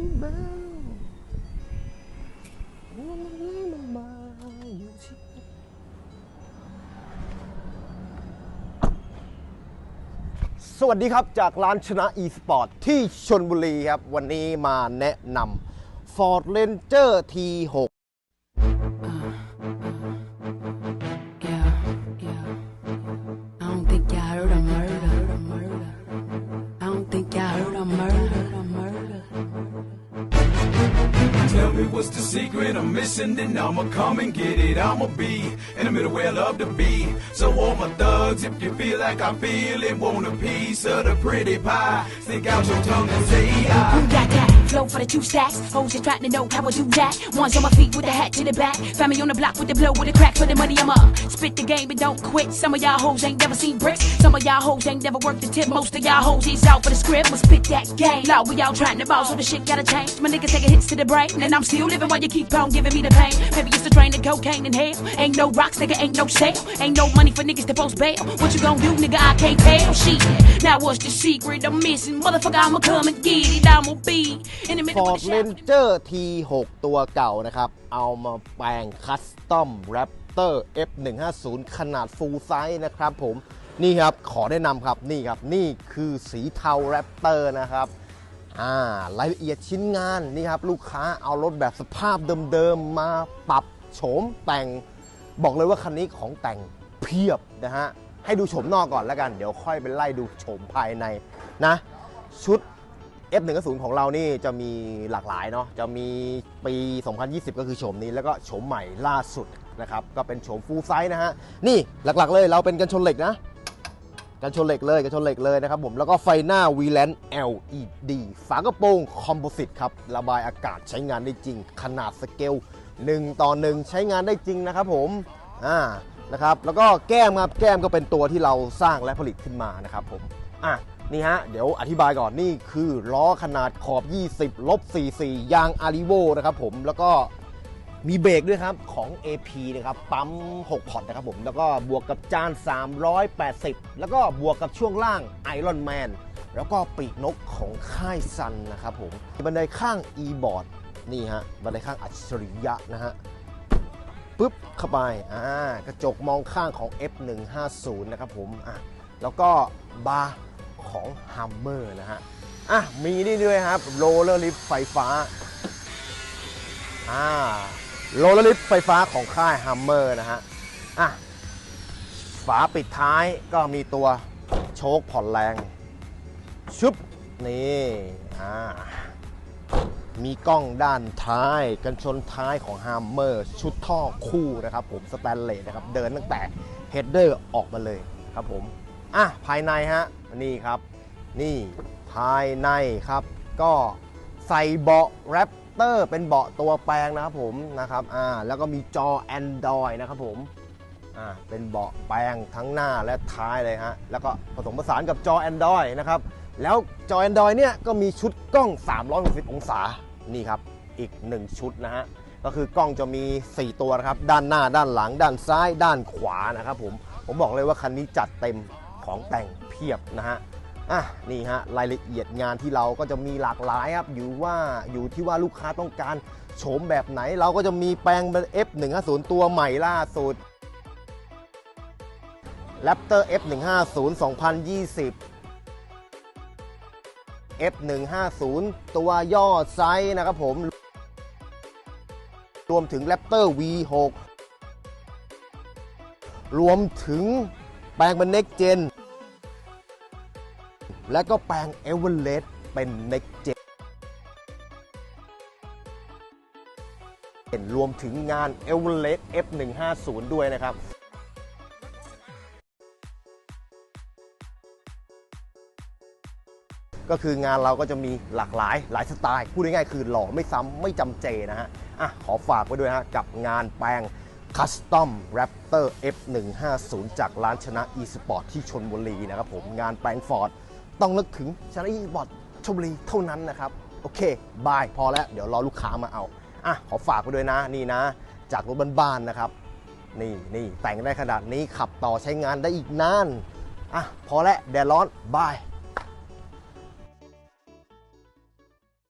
ชิเบลมันมันมาอยู่ที่สวัสดีครับจากร้านชนะ e-sport ที่ชนบุรีครับ วันนี้มาแนะนำ Ford Ranger T6 what's the secret I'm missing, then I'ma come and get it. I'ma be in the middle where I love to be. So all my thugs, if you feel like I feel it, want a piece of the pretty pie. Stick out your tongue and say I. Got that? Flow for the two stacks. Hoes just trying to know how I do that. One's on my feet with the hat to the back. Me on the block with the blow with the crack for the money I'm up. Spit the game and don't quit. Some of y'all hoes ain't never seen bricks. Some of y'all hoes ain't never worked the tip. Most of y'all hoes is out for the script. But spit that game. Law, we all trying to ball, so the shit gotta change. My niggas taking hits to the brain. And I'm still living while you keep on giving me the pain. Maybe it's the train of cocaine and hell. Ain't no rocks, nigga, ain't no sale. Ain't no money for niggas to post bail. What you gon' do, nigga? I can't tell. Shit. Now what's the secret I'm missing? Motherfucker, I'ma come and get it. I'ma Ford of the shop. Ranger T6 ตัวเก่านะครับ เอามาแปลงคัสตอม Raptor F150 ขนาด full size นะครับผม นี่ครับ ขอแนะนำครับ นี่ครับ นี่คือสีเทา Raptor นะครับอ่ารายละเอียดชิ้นงาน นี่ครับ ลูกค้าเอารถแบบสภาพเดิมๆ มาปรับโฉมแต่ง บอกเลยว่าคันนี้ของแต่งเพียบนะฮะ ให้ดูโฉมนอกก่อนแล้วกัน เดี๋ยวค่อยไปไล่ดูโฉมภายในนะ ชุด F150 ของเรานี่จะมีหลากหลายเนาะจะมีปี 2020 ก็คือโฉมนี้แล้วก็โฉมใหม่ล่าสุดนะครับก็เป็นโฉมฟูลไซส์นะฮะนี่หลักๆเลยเราเป็นกันชนเหล็กนะกันชนเหล็กเลยกันชนเหล็กเลยนะครับผมแล้วก็ไฟหน้า v l a n LED ฝากระโปรงคอมโพสิตครับระบายอากาศใช้งานได้จริง ขนาดสเกล1ต่อ1ใช้งานได้จริงนะครับผมอ่า นะครับ แล้วก็แก้มครับแก้มก็เป็นตัวที่เราสร้างและผลิตขึ้นมานะครับผมอะนี่ฮะ เดี๋ยวอธิบายก่อนนี่คือล้อขนาดขอบ 20ลบ44 ยางอาริโวนะครับผมแล้วก็มีเบรกด้วยครับของ AP นะครับ ปั๊ม 6 พอร์ตนะครับผม แล้วก็บวกกับจาน 380 แล้วก็บวกกับช่วงล่าง Iron Man แล้วก็ปีกนกของค่ายซันนะครับผม บันไดข้าง e-board นี่ฮะ บันไดข้างอัจฉริยะนะฮะ ปุ๊บเข้าไปอ่ากระจกมองข้างของ F150 นะครับผมอะแล้วก็บาร์ของ Hummer นะฮะอะมีนี่ด้วยครับโรลเลอร์ลิฟไฟฟ้าอ่าโรลเลอร์ลิฟไฟฟ้าของค่าย Hummer นะฮะอะฝาปิดท้ายก็มีตัวโชคผ่อนแรง ชุบ นี่ อ่า มีกล้องด้านท้าย กันชนท้ายของ Hammer ชุดท่อคู่นะครับผมสแตนเลสนะครับ เดินตั้งแต่เฮดเดอร์ออกมาเลยครับผม อะ ภายในฮะ นี่ครับ นี่ภายในครับ ก็ใส่เบาะแรปเตอร์เป็นเบาะตัวแปลงนะครับผมนะครับ อ่า แล้วก็มีจอ Android นะครับผมอ่าเป็นเบาะแปลงทั้งหน้าและท้ายเลยฮะ แล้วก็ผสมผสานกับจอ Android นะครับแล้วจอ Android เนี่ยก็มีชุดกล้อง 360 องศา นี่ครับอีก 1 ชุดนะฮะก็คือกล้องจะมี 4 ตัวนะครับ ด้านหน้าด้านหลัง ด้านซ้าย ด้านขวานะครับผมผมบอกเลยว่าคันนี้จัดเต็มของแต่งเพียบนะฮะอะนี่ฮะรายละเอียดงานที่เราก็จะมีหลากหลายครับอยู่ว่าอยู่ที่ว่าลูกค้าต้องการโฉมแบบไหน เราก็จะมีแปลงเป็น F150 ตัวใหม่ล่าสุด Raptor F150 2020 F150 ตัวย่อไซส์นะครับผม รวมถึง Raptor V6 รวมถึงแปลงเป็น Next Gen และก็แปลง Everest เป็น Next Gen รวมถึงงาน Everest F150 ด้วยนะครับ ก็คืองานเราก็จะมีหลากหลายหลายสไตล์พูดง่ายๆคือหล่อไม่ซ้ำไม่จำเจนะฮะอะขอฝากไว้ด้วยฮะกับงานแปลง Custom Raptor F150 จากร้านชนะ eSport ที่ชนบุรีนะครับผมงานแปลงฟอร์ดต้องนึกถึงชนะ eSport ชนบุรีเท่านั้นนะครับ โอเค บาย พอแล้ว เดี๋ยวรอลูกค้ามาเอา อะ ขอฝากไว้ด้วยนะ นี่นะ จากรถบ้านๆนะครับ นี่นี่แต่งได้ขนาดนี้ขับต่อใช้งานได้อีกนาน อะ พอแล้วแดดร้อน บาย